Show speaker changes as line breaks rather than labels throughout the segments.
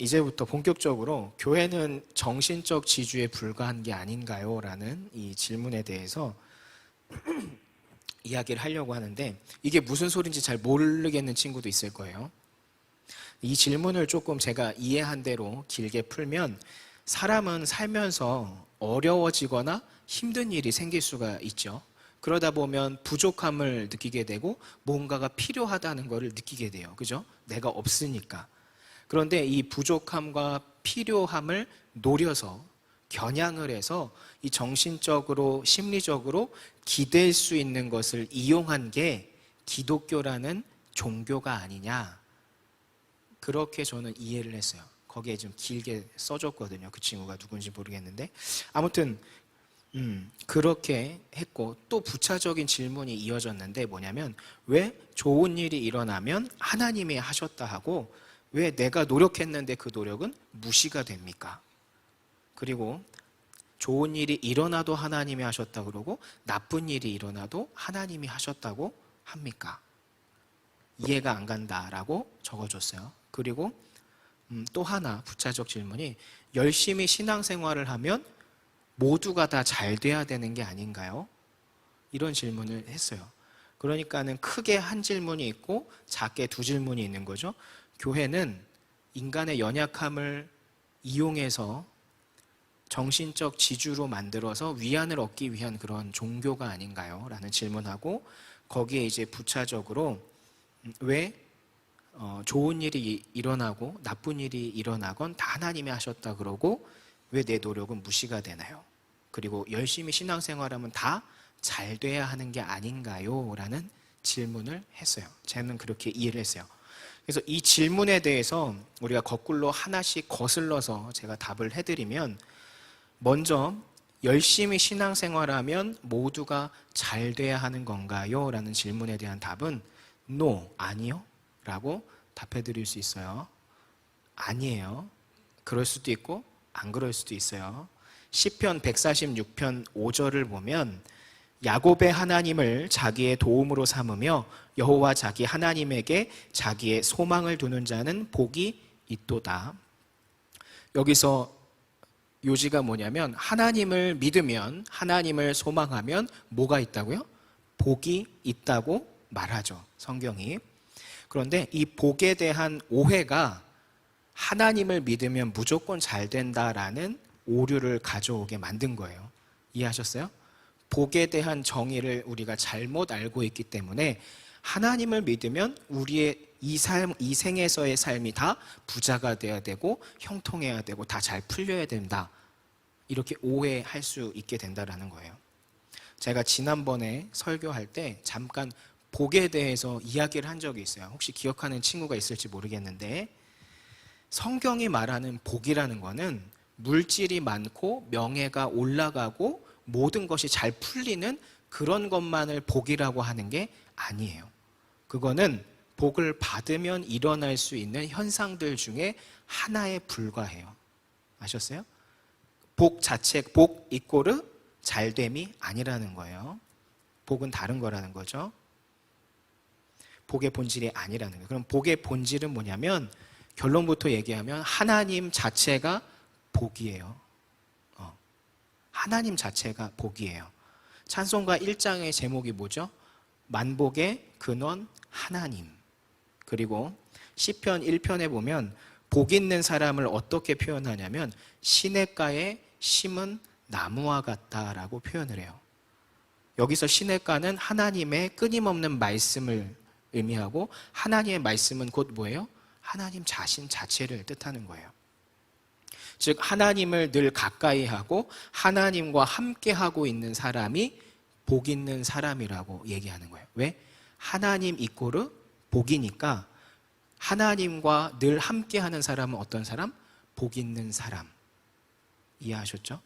이제부터 본격적으로 교회는 정신적 지주에 불과한 게 아닌가요? 라는 이 질문에 대해서 이야기를 하려고 하는데 이게 무슨 소린지 잘 모르겠는 친구도 있을 거예요. 이 질문을 조금 제가 이해한 대로 길게 풀면 사람은 살면서 어려워지거나 힘든 일이 생길 수가 있죠. 그러다 보면 부족함을 느끼게 되고 뭔가가 필요하다는 것을 느끼게 돼요. 그죠? 내가 없으니까. 그런데 이 부족함과 필요함을 노려서 겨냥을 해서 이 정신적으로 심리적으로 기댈 수 있는 것을 이용한 게 기독교라는 종교가 아니냐. 그렇게 저는 이해를 했어요. 거기에 좀 길게 써줬거든요. 그 친구가 누군지 모르겠는데. 아무튼, 음, 그렇게 했고, 또 부차적인 질문이 이어졌는데 뭐냐면, 왜 좋은 일이 일어나면 하나님이 하셨다 하고, 왜 내가 노력했는데 그 노력은 무시가 됩니까? 그리고 좋은 일이 일어나도 하나님이 하셨다 그러고 나쁜 일이 일어나도 하나님이 하셨다고 합니까? 이해가 안 간다라고 적어줬어요. 그리고 음, 또 하나 부차적 질문이 열심히 신앙생활을 하면 모두가 다 잘 돼야 되는 게 아닌가요? 이런 질문을 했어요. 그러니까는 크게 한 질문이 있고 작게 두 질문이 있는 거죠. 교회는 인간의 연약함을 이용해서 정신적 지주로 만들어서 위안을 얻기 위한 그런 종교가 아닌가요? 라는 질문하고 거기에 이제 부차적으로 음, 왜 어, 좋은 일이 일어나고 나쁜 일이 일어나건 다 하나님이 하셨다 그러고 왜 내 노력은 무시가 되나요? 그리고 열심히 신앙생활하면 다 잘 돼야 하는 게 아닌가요? 라는 질문을 했어요. 저는 그렇게 이해를 했어요. 그래서 이 질문에 대해서 우리가 거꾸로 하나씩 거슬러서 제가 답을 해드리면 먼저 열심히 신앙생활하면 모두가 잘 돼야 하는 건가요? 라는 질문에 대한 답은 no, 아니요. 라고 답해 드릴 수 있어요. 아니에요. 그럴 수도 있고 안 그럴 수도 있어요. 시편 146편 5절을 보면 야곱의 하나님을 자기의 도움으로 삼으며 여호와 자기 하나님에게 자기의 소망을 두는 자는 복이 있도다. 여기서 요지가 뭐냐면 하나님을 믿으면 하나님을 소망하면 뭐가 있다고요? 복이 있다고 말하죠. 성경이. 그런데 이 복에 대한 오해가 하나님을 믿으면 무조건 잘 된다라는 오류를 가져오게 만든 거예요. 이해하셨어요? 복에 대한 정의를 우리가 잘못 알고 있기 때문에 하나님을 믿으면 우리의 이 삶, 이 생에서의 삶이 다 부자가 돼야 되고 형통해야 되고 다 잘 풀려야 된다. 이렇게 오해할 수 있게 된다라는 거예요. 제가 지난번에 설교할 때 잠깐 복에 대해서 이야기를 한 적이 있어요. 혹시 기억하는 친구가 있을지 모르겠는데 성경이 말하는 복이라는 거는 물질이 많고 명예가 올라가고 모든 것이 잘 풀리는 그런 것만을 복이라고 하는 게 아니에요. 그거는 복을 받으면 일어날 수 있는 현상들 중에 하나에 불과해요. 아셨어요? 복 자체, 복 이꼬르 잘됨이 아니라는 거예요. 복은 다른 거라는 거죠. 복의 본질이 아니라는 거예요. 그럼 복의 본질은 뭐냐면 결론부터 얘기하면 하나님 자체가 복이에요. 어. 하나님 자체가 복이에요. 찬송가 1장의 제목이 뭐죠? 만복의 근원 하나님. 그리고 시편 1편에 보면 복 있는 사람을 어떻게 표현하냐면 시냇가에 심은 나무와 같다라고 표현을 해요. 여기서 시냇가는 하나님의 끊임없는 말씀을 의미하고 하나님의 말씀은 곧 뭐예요? 하나님 자신 자체를 뜻하는 거예요. 즉 하나님을 늘 가까이 하고 하나님과 함께 하고 있는 사람이 복 있는 사람이라고 얘기하는 거예요. 왜? 하나님 이꼬르 복이니까 하나님과 늘 함께 하는 사람은 어떤 사람? 복 있는 사람. 이해하셨죠?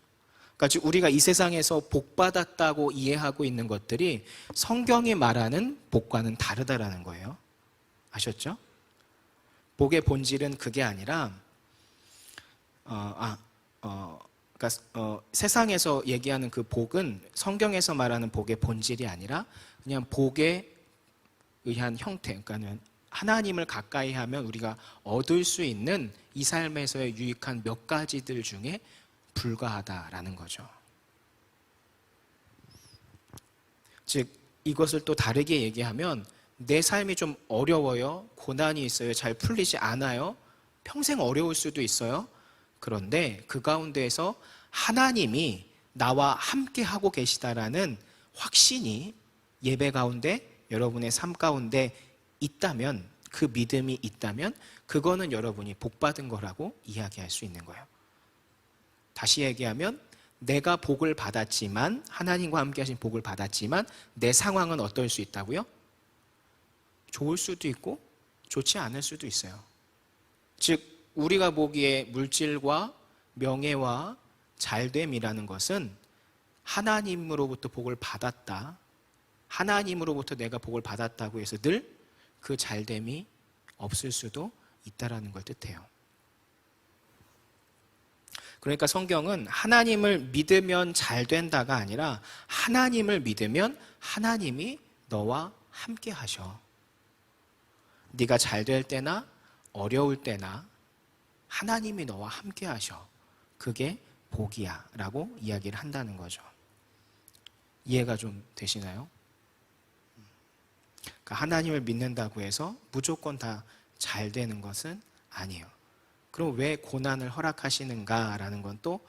그러니까 즉 우리가 이 세상에서 복 받았다고 이해하고 있는 것들이 성경이 말하는 복과는 다르다라는 거예요. 아셨죠? 복의 본질은 그게 아니라 어, 아, 어, 그러니까 어, 세상에서 얘기하는 그 복은 성경에서 말하는 복의 본질이 아니라 그냥 복에 의한 형태, 그러니까는 하나님을 가까이 하면 우리가 얻을 수 있는 이 삶에서의 유익한 몇 가지들 중에 불과하다라는 거죠. 즉, 이것을 또 다르게 얘기하면 내 삶이 좀 어려워요. 고난이 있어요. 잘 풀리지 않아요. 평생 어려울 수도 있어요. 그런데 그 가운데에서 하나님이 나와 함께 하고 계시다라는 확신이 예배 가운데 여러분의 삶 가운데 있다면 그 믿음이 있다면 그거는 여러분이 복 받은 거라고 이야기할 수 있는 거예요. 다시 얘기하면 내가 복을 받았지만 하나님과 함께 하신 복을 받았지만 내 상황은 어떨 수 있다고요? 좋을 수도 있고 좋지 않을 수도 있어요. 즉 우리가 보기에 물질과 명예와 잘됨이라는 것은 하나님으로부터 복을 받았다. 하나님으로부터 내가 복을 받았다고 해서 늘 그 잘됨이 없을 수도 있다라는 걸 뜻해요. 그러니까 성경은 하나님을 믿으면 잘 된다가 아니라 하나님을 믿으면 하나님이 너와 함께 하셔. 네가 잘 될 때나 어려울 때나 하나님이 너와 함께 하셔. 그게 복이야. 라고 이야기를 한다는 거죠. 이해가 좀 되시나요? 그러니까 하나님을 믿는다고 해서 무조건 다 잘 되는 것은 아니에요. 그럼 왜 고난을 허락하시는가라는 건 또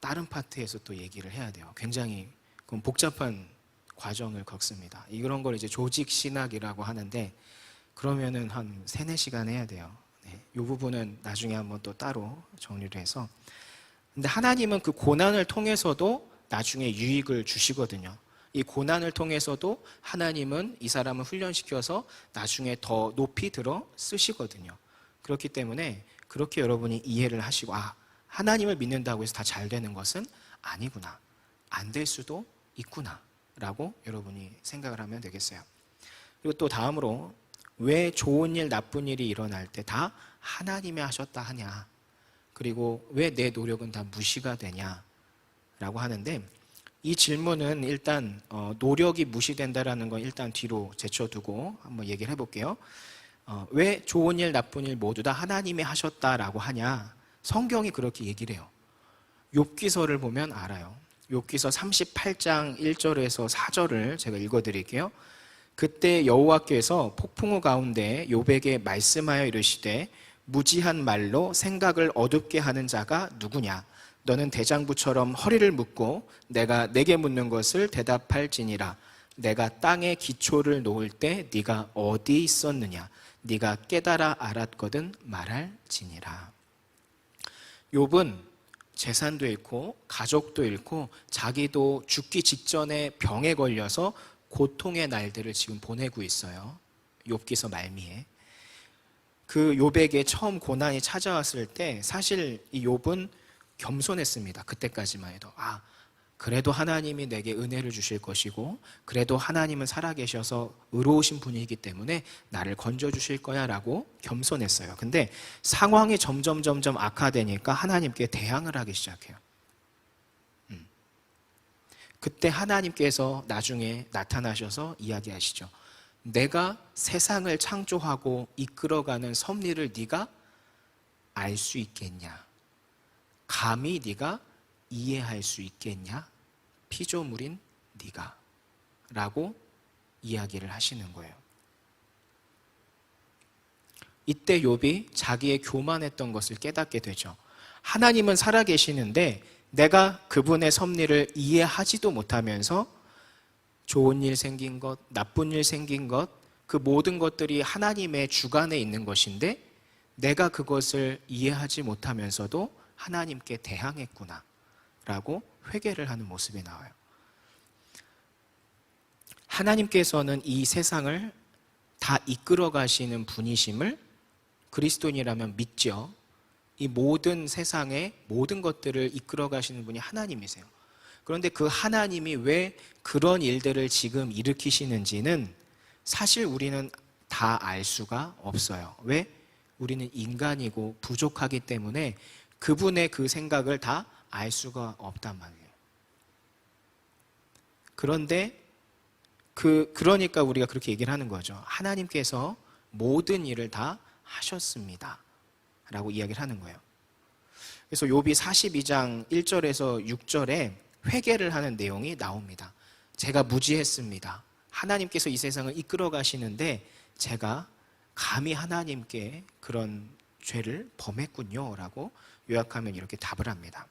다른 파트에서 또 얘기를 해야 돼요. 굉장히 그건 복잡한 과정을 겪습니다. 이런 걸 이제 조직 신학이라고 하는데 그러면은 한 세네 시간 해야 돼요. 네, 이 부분은 나중에 한번 또 따로 정리를 해서. 근데 하나님은 그 고난을 통해서도 나중에 유익을 주시거든요. 이 고난을 통해서도 하나님은 이 사람을 훈련시켜서 나중에 더 높이 들어 쓰시거든요. 그렇기 때문에 그렇게 여러분이 이해를 하시고, 아, 하나님을 믿는다고 해서 다 잘 되는 것은 아니구나. 안 될 수도 있구나. 라고 여러분이 생각을 하면 되겠어요. 그리고 또 다음으로 왜 좋은 일, 나쁜 일이 일어날 때 다 하나님이 하셨다 하냐? 그리고 왜 내 노력은 다 무시가 되냐? 라고 하는데 이 질문은 일단 어, 노력이 무시된다라는 건 일단 뒤로 제쳐두고 한번 얘기를 해볼게요. 어, 왜 좋은 일, 나쁜 일 모두 다 하나님이 하셨다라고 하냐? 성경이 그렇게 얘기를 해요. 욥기서를 보면 알아요. 욥기서 38장 1절에서 4절을 제가 읽어드릴게요. 그때 여호와께서 폭풍우 가운데 욥에게 말씀하여 이르시되 무지한 말로 생각을 어둡게 하는 자가 누구냐? 너는 대장부처럼 허리를 묶고 내가 내게 묻는 것을 대답할지니라. 내가 땅에 기초를 놓을 때 네가 어디 있었느냐? 네가 깨달아 알았거든 말할지니라. 욥은 재산도 잃고 가족도 잃고 자기도 죽기 직전에 병에 걸려서 고통의 날들을 지금 보내고 있어요. 욥기서 말미에. 그 욥에게 처음 고난이 찾아왔을 때 사실 이 욥은 겸손했습니다. 그때까지만 해도 아 그래도 하나님이 내게 은혜를 주실 것이고 그래도 하나님은 살아계셔서 의로우신 분이기 때문에 나를 건져 주실 거야라고 겸손했어요. 근데 상황이 점점 점점 악화되니까 하나님께 대항을 하기 시작해요. 음. 그때 하나님께서 나중에 나타나셔서 이야기하시죠. 내가 세상을 창조하고 이끌어가는 섭리를 네가 알 수 있겠냐? 감히 네가 이해할 수 있겠냐? 피조물인 네가 라고 이야기를 하시는 거예요. 이때 욥이 자기의 교만했던 것을 깨닫게 되죠. 하나님은 살아 계시는데 내가 그분의 섭리를 이해하지도 못하면서 좋은 일 생긴 것, 나쁜 일 생긴 것, 그 모든 것들이 하나님의 주관에 있는 것인데 내가 그것을 이해하지 못하면서도 하나님께 대항했구나. 라고 회개를 하는 모습이 나와요. 하나님께서는 이 세상을 다 이끌어 가시는 분이심을 그리스도인이라면 믿죠. 이 모든 세상의 모든 것들을 이끌어 가시는 분이 하나님이세요. 그런데 그 하나님이 왜 그런 일들을 지금 일으키시는지는 사실 우리는 다 알 수가 없어요. 왜? 우리는 인간이고 부족하기 때문에 그분의 그 생각을 다 알 수가 없단 말이에요. 그런데 그 그러니까 우리가 그렇게 얘기를 하는 거죠. 하나님께서 모든 일을 다 하셨습니다. 라고 이야기를 하는 거예요. 그래서 욥이 42장 1절에서 6절에 회개를 하는 내용이 나옵니다. 제가 무지했습니다. 하나님께서 이 세상을 이끌어 가시는데 제가 감히 하나님께 그런 죄를 범했군요라고 요약하면 이렇게 답을 합니다.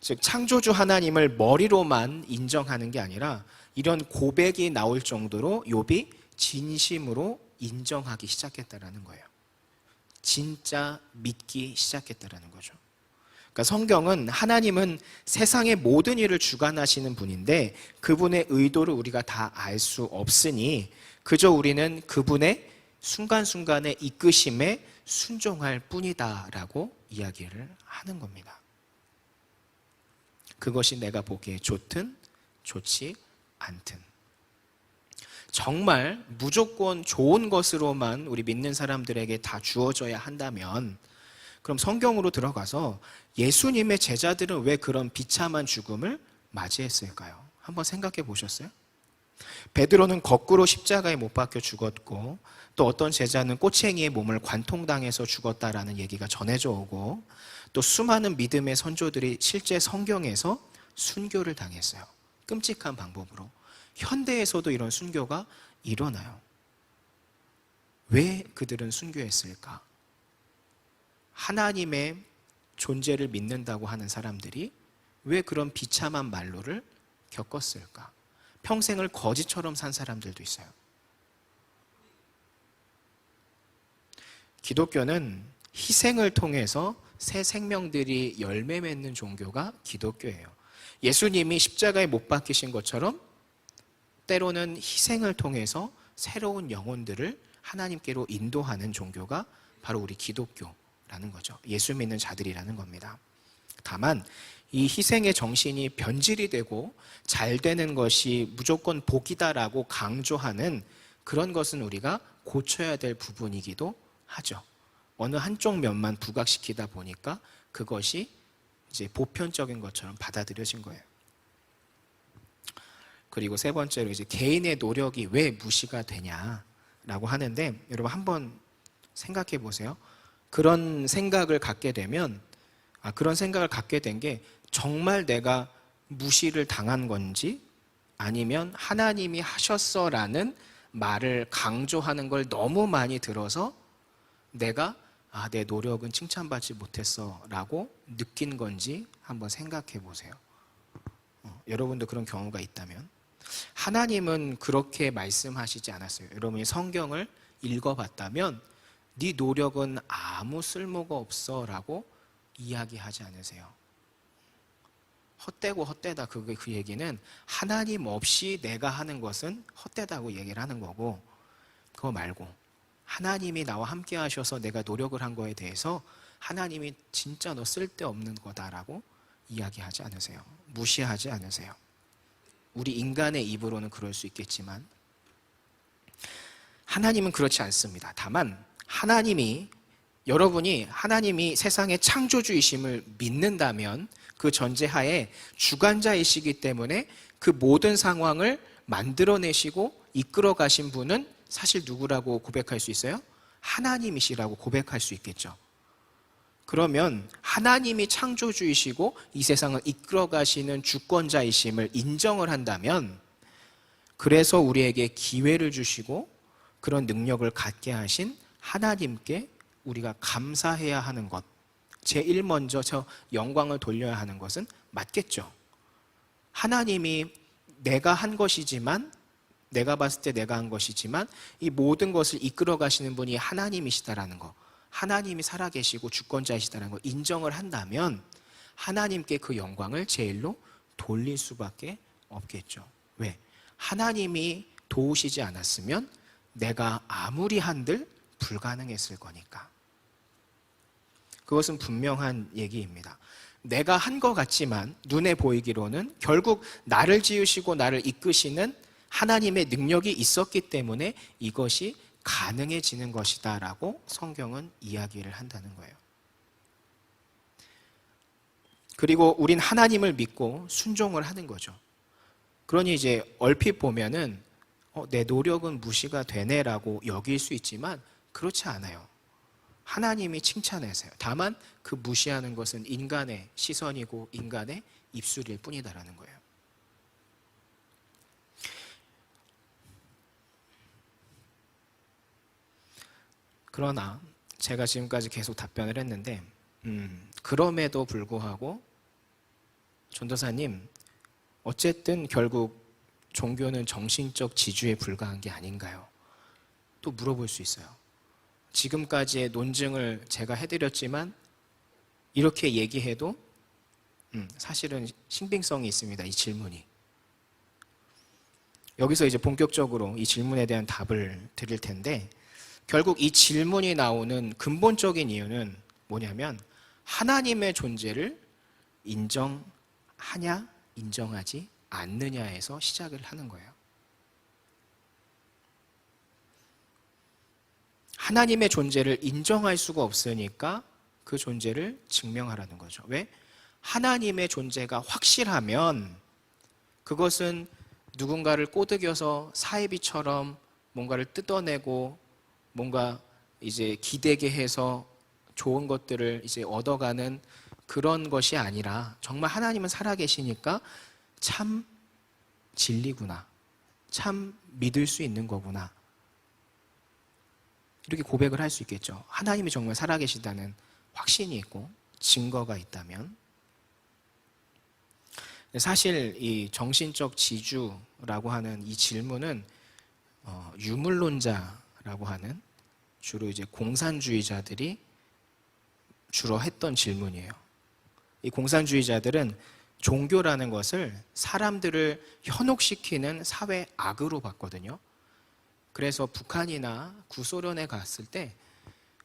즉 창조주 하나님을 머리로만 인정하는 게 아니라 이런 고백이 나올 정도로 욥이 진심으로 인정하기 시작했다라는 거예요. 진짜 믿기 시작했다라는 거죠. 그러니까 성경은 하나님은 세상의 모든 일을 주관하시는 분인데 그분의 의도를 우리가 다 알 수 없으니 그저 우리는 그분의 순간순간의 이끄심에 순종할 뿐이다라고 이야기를 하는 겁니다. 그것이 내가 보기에 좋든 좋지 않든. 정말 무조건 좋은 것으로만 우리 믿는 사람들에게 다 주어져야 한다면 그럼 성경으로 들어가서 예수님의 제자들은 왜 그런 비참한 죽음을 맞이했을까요? 한번 생각해 보셨어요? 베드로는 거꾸로 십자가에 못 박혀 죽었고 또 어떤 제자는 꼬챙이의 몸을 관통당해서 죽었다라는 얘기가 전해져 오고 또 수많은 믿음의 선조들이 실제 성경에서 순교를 당했어요. 끔찍한 방법으로. 현대에서도 이런 순교가 일어나요. 왜 그들은 순교했을까? 하나님의 존재를 믿는다고 하는 사람들이 왜 그런 비참한 말로를 겪었을까? 평생을 거지처럼 산 사람들도 있어요. 기독교는 희생을 통해서 새 생명들이 열매 맺는 종교가 기독교예요. 예수님이 십자가에 못 박히신 것처럼 때로는 희생을 통해서 새로운 영혼들을 하나님께로 인도하는 종교가 바로 우리 기독교라는 거죠. 예수 믿는 자들이라는 겁니다. 다만 이 희생의 정신이 변질이 되고 잘 되는 것이 무조건 복이다라고 강조하는 그런 것은 우리가 고쳐야 될 부분이기도 하죠. 어느 한쪽 면만 부각시키다 보니까 그것이 이제 보편적인 것처럼 받아들여진 거예요. 그리고 세 번째로 이제 개인의 노력이 왜 무시가 되냐라고 하는데 여러분 한번 생각해 보세요. 그런 생각을 갖게 되면 아, 그런 생각을 갖게 된 게 정말 내가 무시를 당한 건지 아니면 하나님이 하셨어라는 말을 강조하는 걸 너무 많이 들어서 내가 아, 내 노력은 칭찬받지 못했어 라고 느낀 건지 한번 생각해 보세요. 어, 여러분도 그런 경우가 있다면 하나님은 그렇게 말씀하시지 않았어요. 여러분이 성경을 읽어봤다면 네 노력은 아무 쓸모가 없어라고 이야기하지 않으세요. 헛되고 헛되다 그, 그 얘기는 하나님 없이 내가 하는 것은 헛되다고 얘기를 하는 거고 그거 말고 하나님이 나와 함께 하셔서 내가 노력을 한 거에 대해서 하나님이 진짜 너 쓸데없는 거다라고 이야기하지 않으세요. 무시하지 않으세요. 우리 인간의 입으로는 그럴 수 있겠지만 하나님은 그렇지 않습니다. 다만 하나님이 여러분이 하나님이 세상의 창조주이심을 믿는다면 그 전제하에 주관자이시기 때문에 그 모든 상황을 만들어내시고 이끌어 가신 분은 사실 누구라고 고백할 수 있어요? 하나님이시라고 고백할 수 있겠죠. 그러면 하나님이 창조주이시고 이 세상을 이끌어 가시는 주권자이심을 인정을 한다면 그래서 우리에게 기회를 주시고 그런 능력을 갖게 하신 하나님께 우리가 감사해야 하는 것. 제일 먼저 저 영광을 돌려야 하는 것은 맞겠죠. 하나님이 내가 한 것이지만 내가 봤을 때 내가 한 것이지만 이 모든 것을 이끌어 가시는 분이 하나님이시다라는 거. 하나님이 살아계시고 주권자이시다라는 거 인정을 한다면 하나님께 그 영광을 제일로 돌릴 수밖에 없겠죠. 왜? 하나님이 도우시지 않았으면 내가 아무리 한들 불가능했을 거니까. 그것은 분명한 얘기입니다. 내가 한 것 같지만 눈에 보이기로는 결국 나를 지으시고 나를 이끄시는 하나님의 능력이 있었기 때문에 이것이 가능해지는 것이다라고 성경은 이야기를 한다는 거예요. 그리고 우린 하나님을 믿고 순종을 하는 거죠. 그러니 이제 얼핏 보면은 어, 내 노력은 무시가 되네라고 여길 수 있지만 그렇지 않아요. 하나님이 칭찬하세요. 다만 그 무시하는 것은 인간의 시선이고 인간의 입술일 뿐이다라는 거예요. 그러나 제가 지금까지 계속 답변을 했는데 음, 그럼에도 불구하고 전도사님 어쨌든 결국 종교는 정신적 지주에 불과한 게 아닌가요? 또 물어볼 수 있어요. 지금까지의 논증을 제가 해드렸지만 이렇게 얘기해도 음, 사실은 신빙성이 있습니다. 이 질문이. 여기서 이제 본격적으로 이 질문에 대한 답을 드릴 텐데 결국 이 질문이 나오는 근본적인 이유는 뭐냐면 하나님의 존재를 인정하냐 인정하지 않느냐에서 시작을 하는 거예요. 하나님의 존재를 인정할 수가 없으니까 그 존재를 증명하라는 거죠. 왜? 하나님의 존재가 확실하면 그것은 누군가를 꼬드겨서 사이비처럼 뭔가를 뜯어내고 뭔가 이제 기대게 해서 좋은 것들을 이제 얻어가는 그런 것이 아니라 정말 하나님은 살아계시니까 참 진리구나. 참 믿을 수 있는 거구나. 이렇게 고백을 할 수 있겠죠. 하나님이 정말 살아계시다는 확신이 있고 증거가 있다면. 사실 이 정신적 지주라고 하는 이 질문은 어, 유물론자라고 하는 주로 이제 공산주의자들이 주로 했던 질문이에요. 이 공산주의자들은 종교라는 것을 사람들을 현혹시키는 사회 악으로 봤거든요. 그래서 북한이나 구소련에 갔을 때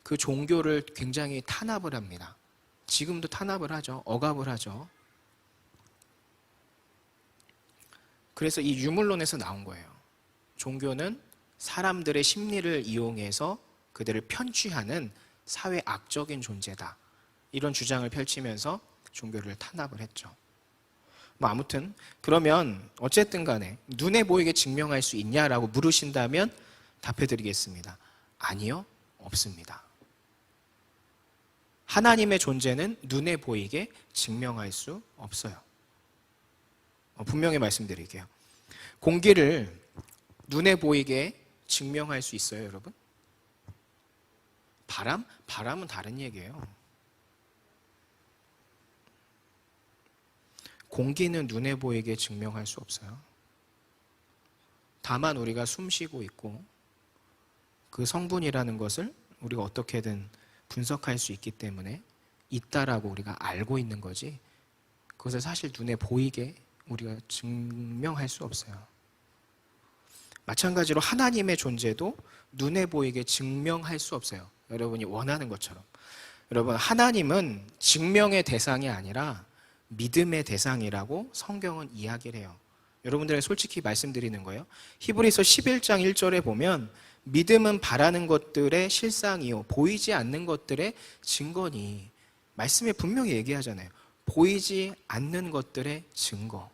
그 종교를 굉장히 탄압을 합니다. 지금도 탄압을 하죠. 억압을 하죠. 그래서 이 유물론에서 나온 거예요. 종교는 사람들의 심리를 이용해서 그들을 편취하는 사회 악적인 존재다. 이런 주장을 펼치면서 종교를 탄압을 했죠. 뭐 아무튼 그러면 어쨌든 간에 눈에 보이게 증명할 수 있냐라고 물으신다면 답해 드리겠습니다. 아니요. 없습니다. 하나님의 존재는 눈에 보이게 증명할 수 없어요. 어, 분명히 말씀드릴게요. 공기를 눈에 보이게 증명할 수 있어요, 여러분? 바람? 바람은 다른 얘기예요. 공기는 눈에 보이게 증명할 수 없어요. 다만 우리가 숨 쉬고 있고 그 성분이라는 것을 우리가 어떻게든 분석할 수 있기 때문에 있다라고 우리가 알고 있는 거지 그것을 사실 눈에 보이게 우리가 증명할 수 없어요. 마찬가지로 하나님의 존재도 눈에 보이게 증명할 수 없어요. 여러분이 원하는 것처럼. 여러분, 하나님은 증명의 대상이 아니라 믿음의 대상이라고 성경은 이야기를 해요. 여러분들에게 솔직히 말씀드리는 거예요. 히브리서 11장 1절에 보면 믿음은 바라는 것들의 실상이요. 보이지 않는 것들의 증거니. 말씀에 분명히 얘기하잖아요. 보이지 않는 것들의 증거.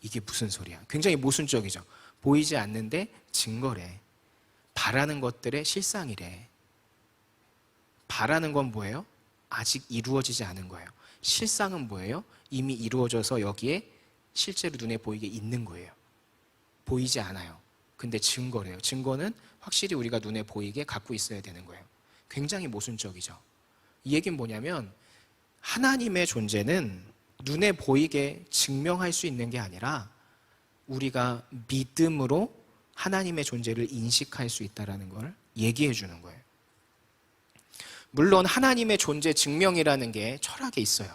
이게 무슨 소리야? 굉장히 모순적이죠. 보이지 않는데 증거래. 바라는 것들의 실상이래. 바라는 건 뭐예요? 아직 이루어지지 않은 거예요. 실상은 뭐예요? 이미 이루어져서 여기에 실제로 눈에 보이게 있는 거예요. 보이지 않아요. 근데 증거래요. 증거는 확실히 우리가 눈에 보이게 갖고 있어야 되는 거예요. 굉장히 모순적이죠. 이 얘기는 뭐냐면 하나님의 존재는 눈에 보이게 증명할 수 있는 게 아니라 우리가 믿음으로 하나님의 존재를 인식할 수 있다는 걸 얘기해 주는 거예요. 물론 하나님의 존재 증명이라는 게 철학에 있어요.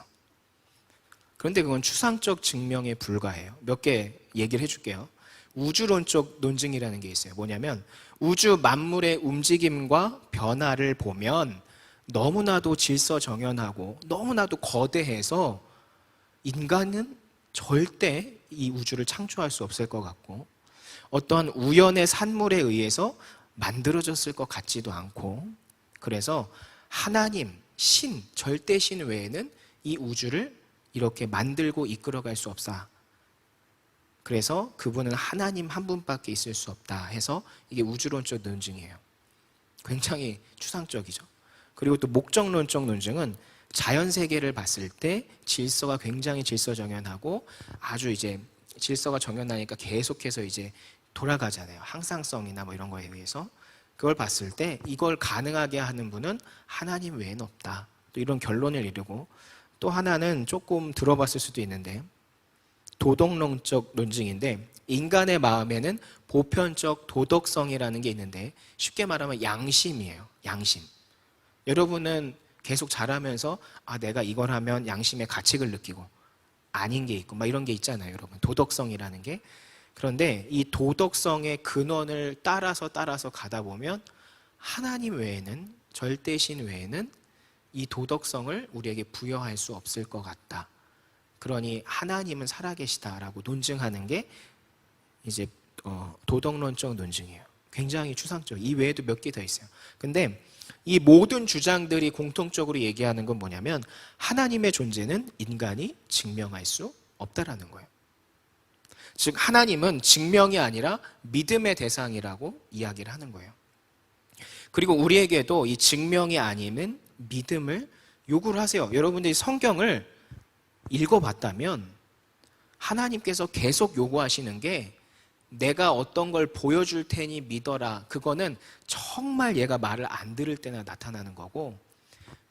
그런데 그건 추상적 증명에 불과해요. 몇 개 얘기를 해줄게요. 우주론적 논증이라는 게 있어요. 뭐냐면 우주 만물의 움직임과 변화를 보면 너무나도 질서정연하고 너무나도 거대해서 인간은 절대 이 우주를 창조할 수 없을 것 같고 어떠한 우연의 산물에 의해서 만들어졌을 것 같지도 않고 그래서 하나님, 신, 절대 신 외에는 이 우주를 이렇게 만들고 이끌어갈 수 없다. 그래서 그분은 하나님 한 분밖에 있을 수 없다 해서 이게 우주론적 논증이에요. 굉장히 추상적이죠. 그리고 또 목적론적 논증은 자연 세계를 봤을 때 질서가 굉장히 질서 정연하고 아주 이제 질서가 정연하니까 계속해서 이제 돌아가잖아요. 항상성이나 뭐 이런 거에 의해서 그걸 봤을 때 이걸 가능하게 하는 분은 하나님 외에는 없다. 또 이런 결론을 이루고 또 하나는 조금 들어봤을 수도 있는데 도덕론적 논증인데 인간의 마음에는 보편적 도덕성이라는 게 있는데 쉽게 말하면 양심이에요. 양심. 여러분은 계속 자라면서 아 내가 이걸 하면 양심의 가책을 느끼고 아닌 게 있고 막 이런 게 있잖아요, 여러분. 도덕성이라는 게. 그런데 이 도덕성의 근원을 따라서 따라서 가다 보면 하나님 외에는 절대신 외에는 이 도덕성을 우리에게 부여할 수 없을 것 같다. 그러니 하나님은 살아계시다라고 논증하는 게 이제 어, 도덕론적 논증이에요. 굉장히 추상적. 이 외에도 몇 개 더 있어요. 근데 이 모든 주장들이 공통적으로 얘기하는 건 뭐냐면 하나님의 존재는 인간이 증명할 수 없다라는 거예요. 즉 하나님은 증명이 아니라 믿음의 대상이라고 이야기를 하는 거예요. 그리고 우리에게도 이 증명이 아니면 믿음을 요구를 하세요. 여러분들이 성경을 읽어봤다면 하나님께서 계속 요구하시는 게 내가 어떤 걸 보여줄 테니 믿어라. 그거는 정말 얘가 말을 안 들을 때나 나타나는 거고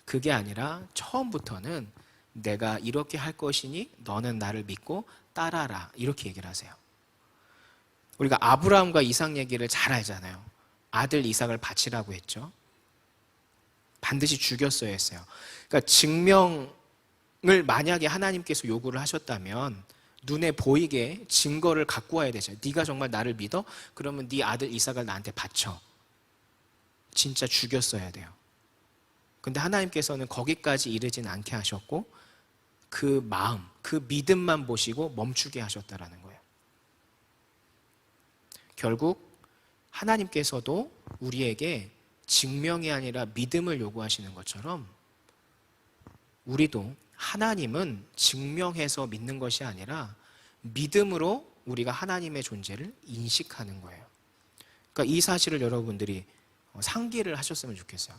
그게 아니라 처음부터는 내가 이렇게 할 것이니 너는 나를 믿고 따라라. 이렇게 얘기를 하세요. 우리가 아브라함과 이삭 얘기를 잘 알잖아요. 아들 이삭을 바치라고 했죠. 반드시 죽였어야 했어요. 그러니까 증명을 만약에 하나님께서 요구를 하셨다면 눈에 보이게 증거를 갖고 와야 되죠. 네가 정말 나를 믿어? 그러면 네 아들 이삭을 나한테 바쳐. 진짜 죽였어야 돼요. 근데 하나님께서는 거기까지 이르진 않게 하셨고 그 마음, 그 믿음만 보시고 멈추게 하셨다라는 거예요. 결국 하나님께서도 우리에게 증명이 아니라 믿음을 요구하시는 것처럼 우리도 하나님은 증명해서 믿는 것이 아니라 믿음으로 우리가 하나님의 존재를 인식하는 거예요. 그러니까 이 사실을 여러분들이 상기를 하셨으면 좋겠어요.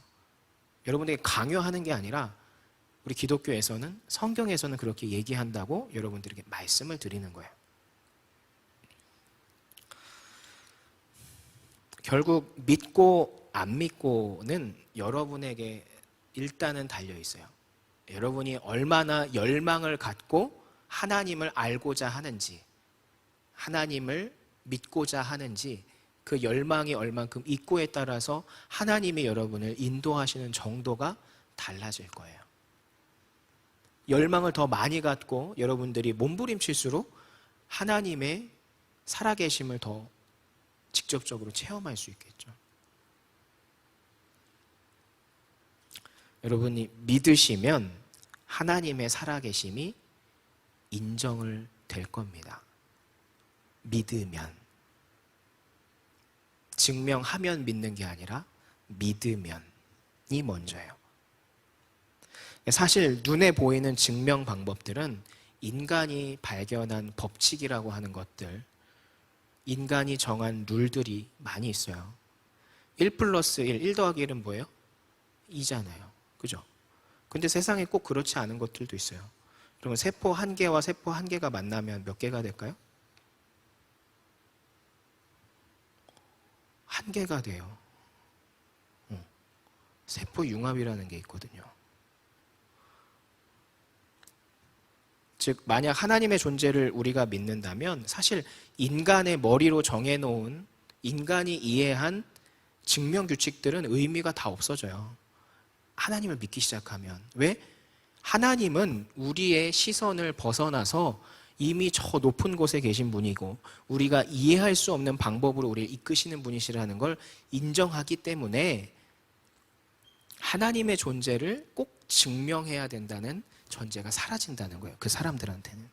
여러분에게 강요하는 게 아니라 우리 기독교에서는 성경에서는 그렇게 얘기한다고 여러분들에게 말씀을 드리는 거예요. 결국 믿고 안 믿고는 여러분에게 일단은 달려 있어요. 여러분이 얼마나 열망을 갖고 하나님을 알고자 하는지, 하나님을 믿고자 하는지, 그 열망이 얼만큼 있고에 따라서 하나님이 여러분을 인도하시는 정도가 달라질 거예요. 열망을 더 많이 갖고 여러분들이 몸부림칠수록 하나님의 살아계심을 더 직접적으로 체험할 수 있겠죠. 여러분이 믿으시면 하나님의 살아계심이 인정을 될 겁니다. 믿으면. 증명하면 믿는 게 아니라 믿으면이 먼저예요. 사실 눈에 보이는 증명 방법들은 인간이 발견한 법칙이라고 하는 것들, 인간이 정한 룰들이 많이 있어요. 1 플러스 1, 1 더하기 1은 뭐예요? 2잖아요. 그죠? 근데 세상에 꼭 그렇지 않은 것들도 있어요. 그러면 세포 한 개와 세포 한 개가 만나면 몇 개가 될까요? 한 개가 돼요. 어. 세포 융합이라는 게 있거든요. 즉, 만약 하나님의 존재를 우리가 믿는다면 사실 인간의 머리로 정해놓은 인간이 이해한 증명 규칙들은 의미가 다 없어져요. 하나님을 믿기 시작하면. 왜? 하나님은 우리의 시선을 벗어나서 이미 저 높은 곳에 계신 분이고 우리가 이해할 수 없는 방법으로 우리를 이끄시는 분이시라는 걸 인정하기 때문에 하나님의 존재를 꼭 증명해야 된다는 전제가 사라진다는 거예요. 그 사람들한테는.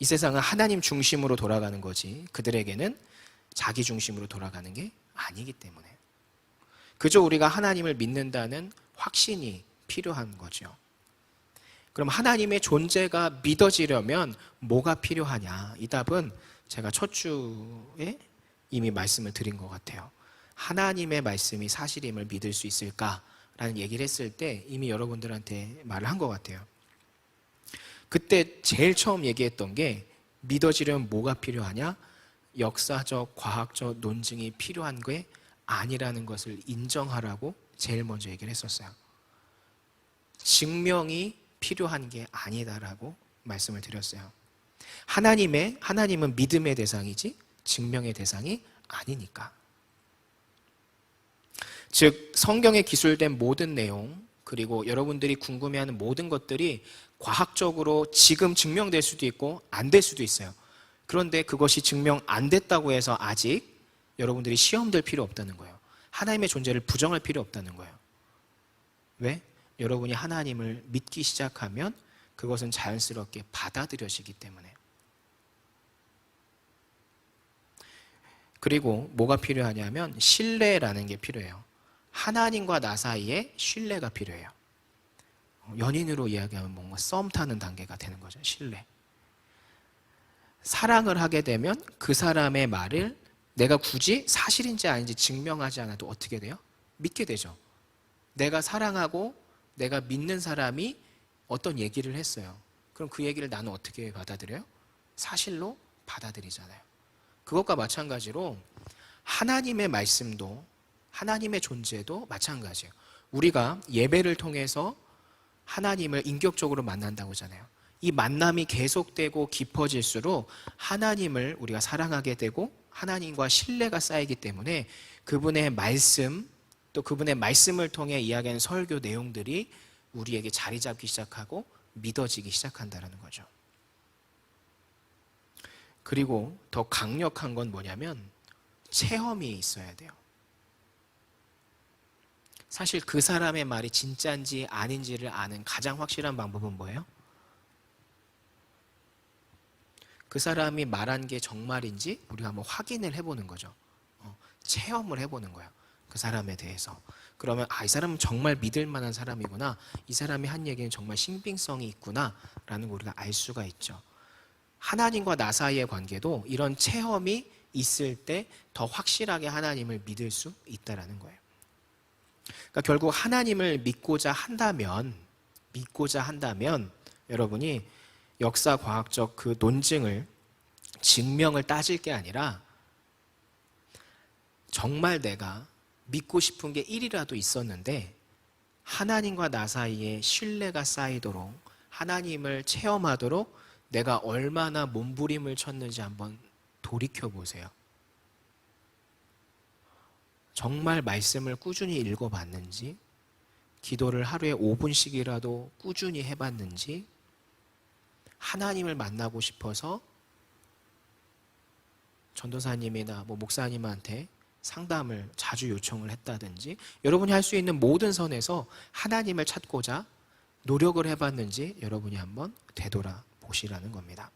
이 세상은 하나님 중심으로 돌아가는 거지 그들에게는 자기 중심으로 돌아가는 게 아니기 때문에. 그저 우리가 하나님을 믿는다는 확신이 필요한 거죠. 그럼 하나님의 존재가 믿어지려면 뭐가 필요하냐? 이 답은 제가 첫 주에 이미 말씀을 드린 것 같아요. 하나님의 말씀이 사실임을 믿을 수 있을까 라는 얘기를 했을 때 이미 여러분들한테 말을 한 것 같아요. 그때 제일 처음 얘기했던 게 믿어지려면 뭐가 필요하냐? 역사적, 과학적 논증이 필요한 게 아니라는 것을 인정하라고 제일 먼저 얘기를 했었어요. 증명이 필요한 게 아니다라고 말씀을 드렸어요. 하나님의 하나님은 믿음의 대상이지 증명의 대상이 아니니까. 즉 성경에 기술된 모든 내용 그리고 여러분들이 궁금해하는 모든 것들이 과학적으로 지금 증명될 수도 있고 안 될 수도 있어요. 그런데 그것이 증명 안 됐다고 해서 아직 여러분들이 시험될 필요 없다는 거예요. 하나님의 존재를 부정할 필요 없다는 거예요. 왜? 여러분이 하나님을 믿기 시작하면 그것은 자연스럽게 받아들여지기 때문에. 그리고 뭐가 필요하냐면 신뢰라는 게 필요해요. 하나님과 나 사이에 신뢰가 필요해요. 연인으로 이야기하면 뭔가 썸 타는 단계가 되는 거죠. 신뢰. 사랑을 하게 되면 그 사람의 말을 내가 굳이 사실인지 아닌지 증명하지 않아도 어떻게 돼요? 믿게 되죠. 내가 사랑하고 내가 믿는 사람이 어떤 얘기를 했어요. 그럼 그 얘기를 나는 어떻게 받아들여요? 사실로 받아들이잖아요. 그것과 마찬가지로 하나님의 말씀도 하나님의 존재도 마찬가지예요. 우리가 예배를 통해서 하나님을 인격적으로 만난다고 하잖아요. 이 만남이 계속되고 깊어질수록 하나님을 우리가 사랑하게 되고 하나님과 신뢰가 쌓이기 때문에 그분의 말씀 또 그분의 말씀을 통해 이야기하는 설교 내용들이 우리에게 자리 잡기 시작하고 믿어지기 시작한다는 거죠. 그리고 더 강력한 건 뭐냐면 체험이 있어야 돼요. 사실 그 사람의 말이 진짜인지 아닌지를 아는 가장 확실한 방법은 뭐예요? 그 사람이 말한 게 정말인지 우리가 한번 확인을 해보는 거죠. 어, 체험을 해보는 거예요. 그 사람에 대해서. 그러면 아, 이 사람은 정말 믿을 만한 사람이구나. 이 사람이 한 얘기는 정말 신빙성이 있구나. 라는 걸 우리가 알 수가 있죠. 하나님과 나 사이의 관계도 이런 체험이 있을 때 더 확실하게 하나님을 믿을 수 있다라는 거예요. 그러니까 결국 하나님을 믿고자 한다면 믿고자 한다면 여러분이 역사 과학적 그 논증을 증명을 따질 게 아니라 정말 내가 믿고 싶은 게 1이라도 있었는데 하나님과 나 사이에 신뢰가 쌓이도록 하나님을 체험하도록 내가 얼마나 몸부림을 쳤는지 한번 돌이켜 보세요. 정말 말씀을 꾸준히 읽어봤는지, 기도를 하루에 5분씩이라도 꾸준히 해봤는지, 하나님을 만나고 싶어서 전도사님이나 뭐 목사님한테 상담을 자주 요청을 했다든지, 여러분이 할 수 있는 모든 선에서 하나님을 찾고자 노력을 해봤는지 여러분이 한번 되돌아 보시라는 겁니다.